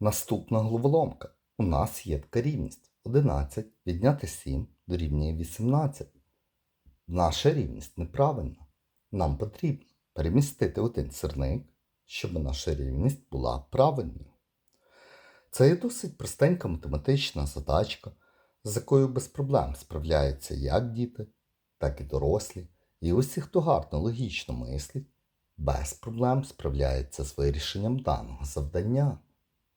Наступна головоломка. У нас є така рівність. 11 відняти 7 дорівнює 18. Наша рівність неправильна. Нам потрібно перемістити один сирник, щоб наша рівність була правильною. Це є досить простенька математична задачка, з якою без проблем справляються як діти, так і дорослі. І усі, хто гарно логічно мислить, без проблем справляється з вирішенням даного завдання.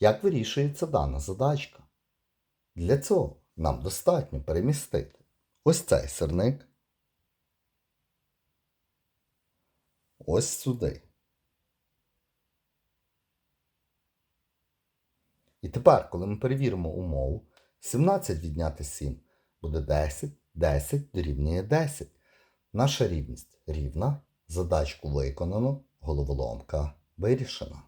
Як вирішується дана задачка? Для цього нам достатньо перемістити ось цей сирник ось сюди. І тепер, коли ми перевіримо умову, 17 відняти 7 буде 10, 10 дорівнює 10. Наша рівність рівна, задачку виконано, головоломка вирішена.